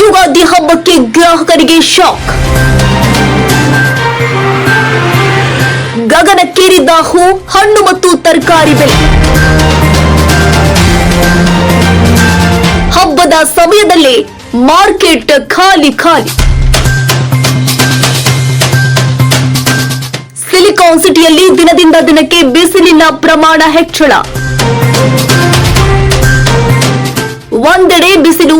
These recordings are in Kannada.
ಯುಗಾದಿ ಹಬ್ಬಕ್ಕೆ ಗ್ರಾಹಕರಿಗೆ ಶಾಕ್. ಗಗನಕ್ಕೇರಿದ್ದ ಹೂ, ಹಣ್ಣು ಮತ್ತು ತರಕಾರಿ ಬೆಲೆ. ಹಬ್ಬದ ಸಮಯದಲ್ಲಿ ಮಾರ್ಕೆಟ್ ಖಾಲಿ ಖಾಲಿ. ಸಿಲಿಕಾನ್ ಸಿಟಿಯಲ್ಲಿ ದಿನದಿಂದ ದಿನಕ್ಕೆ ಬಿಸಿಲಿನ ಪ್ರಮಾಣ ಹೆಚ್ಚಳ. ಒಂದೆಡೆ ಬಿಸಿಲು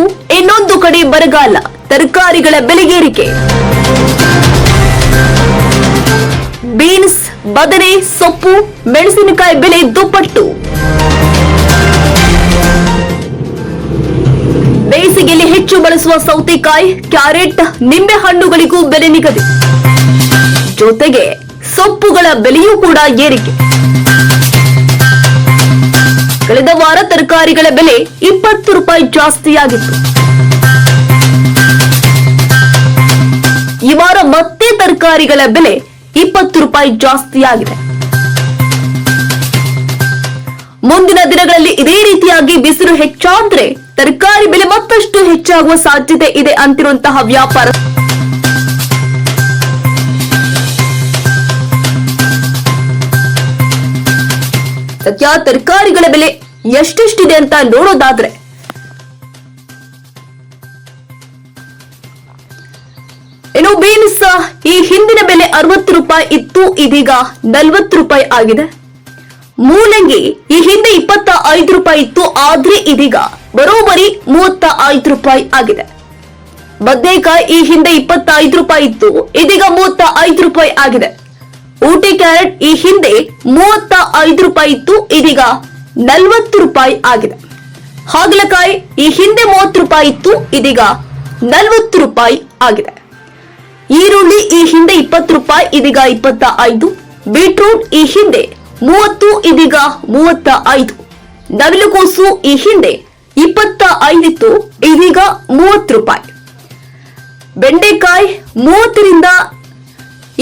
ಕಡೆ ಬರಗಾಲ, ತರಕಾರಿಗಳ ಬೆಲೆಗೇರಿಕೆ. ಬೀನ್ಸ್, ಬದನೆ, ಸೊಪ್ಪು, ಮೆಣಸಿನಕಾಯಿ ಬೆಲೆ ದುಪ್ಪಟ್ಟು. ಬೇಸಿಗೆಯಲ್ಲಿ ಹೆಚ್ಚು ಬಳಸುವ ಸೌತೆಕಾಯಿ, ಕ್ಯಾರೆಟ್, ನಿಂಬೆ ಹಣ್ಣುಗಳಿಗೂ ಬೆಲೆ ನಿಗದಿ. ಜೊತೆಗೆ ಸೊಪ್ಪುಗಳ ಬೆಲೆಯೂ ಕೂಡ ಏರಿಕೆ. ಕಳೆದ ವಾರ ತರಕಾರಿಗಳ ಬೆಲೆ ಇಪ್ಪತ್ತು ರೂಪಾಯಿ ಜಾಸ್ತಿಯಾಗಿತ್ತು. ಈ ವಾರ ಮತ್ತೆ ತರಕಾರಿಗಳ ಬೆಲೆ ಇಪ್ಪತ್ತು ರೂಪಾಯಿ ಜಾಸ್ತಿಯಾಗಿದೆ. ಮುಂದಿನ ದಿನಗಳಲ್ಲಿ ಇದೇ ರೀತಿಯಾಗಿ ಬಿಸಿಲು ಹೆಚ್ಚಾದ್ರೆ ತರಕಾರಿ ಬೆಲೆ ಮತ್ತಷ್ಟು ಹೆಚ್ಚಾಗುವ ಸಾಧ್ಯತೆ ಇದೆ ಅಂತಿರುವಂತಹ ವ್ಯಾಪಾರ. ಸದ್ಯ ತರಕಾರಿಗಳ ಬೆಲೆ ಎಷ್ಟೆಷ್ಟಿದೆ ಅಂತ ನೋಡೋದಾದ್ರೆ ಇನ್ನು ಬೀನ್ಸ್ ಈ ಹಿಂದಿನ ಬೆಲೆ ಅರವತ್ತು ರೂಪಾಯಿ ಇತ್ತು, ಇದೀಗ ನಲವತ್ತು ರೂಪಾಯಿ ಆಗಿದೆ. ಮೂಲಂಗಿ ಈ ಹಿಂದೆ ಇಪ್ಪತ್ತ ಐದು ರೂಪಾಯಿ ಇತ್ತು, ಆದ್ರೆ ಇದೀಗ ಬರೋಬರಿ ಮೂವತ್ತ ಐದು ರೂಪಾಯಿ ಆಗಿದೆ. ಬದನೆಕಾಯಿ ಈ ಹಿಂದೆ ಇಪ್ಪತ್ತೈದು ರೂಪಾಯಿ ಇತ್ತು, ಇದೀಗ ಮೂವತ್ತ ಐದು ರೂಪಾಯಿ ಆಗಿದೆ. ಊಟಿ ಕ್ಯಾರೆಟ್ ಈ ಹಿಂದೆ ಮೂವತ್ತ ಐದು ರೂಪಾಯಿ ಇತ್ತು, ಇದೀಗ ನಲವತ್ತು ರೂಪಾಯಿ ಆಗಿದೆ. ಹಾಗಲಕಾಯಿ ಈ ಹಿಂದೆ ಮೂವತ್ತು ರೂಪಾಯಿ ಇತ್ತು, ಇದೀಗ ನಲವತ್ತು ರೂಪಾಯಿ ಆಗಿದೆ. ಈರುಳ್ಳಿ ಈ ಹಿಂದೆ ಇಪ್ಪತ್ತು ರೂಪಾಯಿ, ಇದೀಗ ಇಪ್ಪತ್ತ ಐದು. ಬೀಟ್ರೂಟ್ ಈ ಹಿಂದೆ ಮೂವತ್ತು, ಇದೀಗ ಮೂವತ್ತ ಐದು. ನವಿಲುಕೋಸು ಈ ಹಿಂದೆ ಇಪ್ಪತ್ತ ಐದಿತ್ತು, ಇದೀಗ ಮೂವತ್ತು ರೂಪಾಯಿ. ಬೆಂಡೆಕಾಯಿ ಮೂವತ್ತರಿಂದ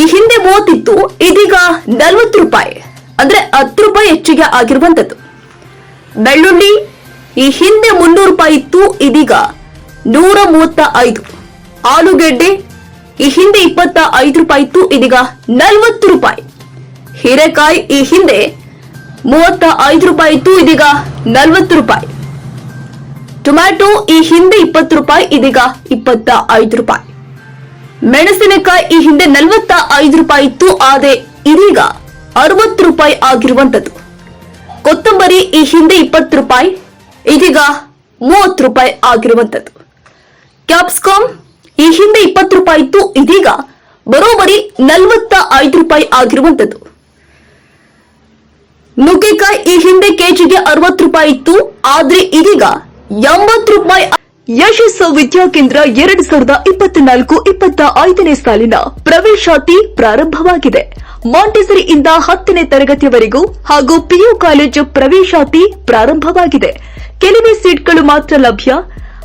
ಈ ಹಿಂದೆ ಮೂವತ್ತಿತ್ತು, ಇದೀಗ ನಲವತ್ತು ರೂಪಾಯಿ. ಅಂದ್ರೆ ಹತ್ತು ರೂಪಾಯಿ ಹೆಚ್ಚಿಗೆ ಆಗಿರುವಂತದ್ದು ಬೆಳ್ಳುಳ್ಳಿ ಈ ಹಿಂದೆ ಮುನ್ನೂರು ರೂಪಾಯಿ ಇತ್ತು, ಇದೀಗ ನೂರ ಮೂವತ್ತ ಐದು. ಆಲೂಗೆಡ್ಡೆ ಈ ಹಿಂದೆ ಇಪ್ಪತ್ತ ಐದು ರೂಪಾಯಿ ಇತ್ತು, ಇದೀಗ ನಲವತ್ತು ರೂಪಾಯಿ. ಹೀರೆಕಾಯಿ ಈ ಹಿಂದೆ ಮೂವತ್ತ ಐದು ರೂಪಾಯಿ ಇತ್ತು, ಇದೀಗ ನಲವತ್ತು ರೂಪಾಯಿ. ಟೊಮ್ಯಾಟೊ ಈ ಹಿಂದೆ ಇಪ್ಪತ್ತು ರೂಪಾಯಿ, ಇದೀಗ ಇಪ್ಪತ್ತ ಐದು ರೂಪಾಯಿ. ಮೆಣಸಿನಕಾಯಿ ಈ ಹಿಂದೆ ನಲವತ್ತ ಐದು ರೂಪಾಯಿ ಇತ್ತು, ಆದರೆ ಇದೀಗ ಅರವತ್ತು ರೂಪಾಯಿ ಆಗಿರುವಂತದ್ದು ಕೊತ್ತಂಬರಿ ಈ ಹಿಂದೆ ಇಪ್ಪತ್ತು ರೂಪಾಯಿ, ಇದೀಗ ಮೂವತ್ತು ರೂಪಾಯಿ ಆಗಿರುವಂತದ್ದು ಕ್ಯಾಪ್ಸಿಕಮ್ ಈ ಹಿಂದೆ ಇಪ್ಪತ್ತು ರೂಪಾಯಿ ಇತ್ತು, ಇದೀಗ ಬರೋಬರಿ ನಲವತ್ತ ಐದು ರೂಪಾಯಿ ಆಗಿರುವಂತದ್ದು ನುಗ್ಗೆಕಾಯಿ ಈ ಹಿಂದೆ ಕೆಜಿಗೆ ಅರವತ್ತು ರೂಪಾಯಿ ಇತ್ತು, ಆದ್ರೆ ಇದೀಗ ಎಂಬತ್ತು ರೂಪಾಯಿ ಯಶಸ್ಸು ವಿದ್ಯಾಕೇಂದ್ರ ಎರಡ್ ಸಾವಿರದ ಇಪ್ಪತ್ನಾಲ್ಕು ಇಪ್ಪತ್ತ ಐದನೇ ಸಾಲಿನ ಪ್ರವೇಶಾತಿ ಪ್ರಾರಂಭವಾಗಿದೆ. ಮಾಂಟೆಸರಿಯಿಂದ ಹತ್ತನೇ ತರಗತಿಯವರೆಗೂ ಹಾಗೂ ಪಿಯು ಕಾಲೇಜು ಪ್ರವೇಶಾತಿ ಪ್ರಾರಂಭವಾಗಿದೆ. ಕೆಲವೇ ಸೀಟ್ಗಳು ಮಾತ್ರ ಲಭ್ಯ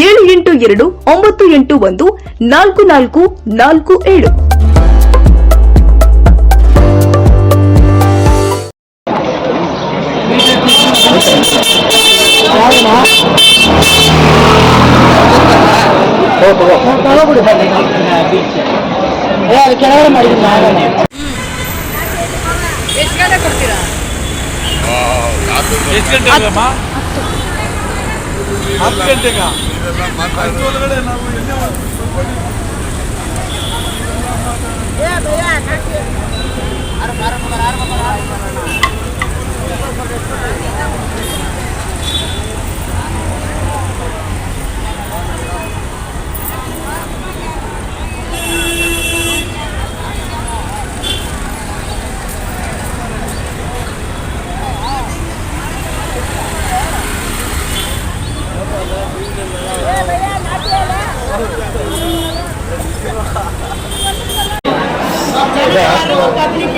ಏಳು ಎಂಟು ಎರಡು ಒಂಬತ್ತು ಎಂಟು ಒಂದು ನಾಲ್ಕು ನಾಲ್ಕು ನಾಲ್ಕು ಏಳು ಏ ಅದು ಕೆಳಗಡೆ ಮಾಡಿದ್ದೀನಿ ನಾನೇ ಎಷ್ಟು ಗಂಟೆ ಕೊಡ್ತೀರಾ ಎಷ್ಟು ಗಂಟೆಗೆ ಇದೆಲ್ಲ ಮಾತಾಡೋದು ಏ ಭಯ್ಯ ಕಾಟಿ ಅರೆ ಬಾರ ಬಾರ ಬಾರ ಬಾರ వాళ్ళు పబ్లిక్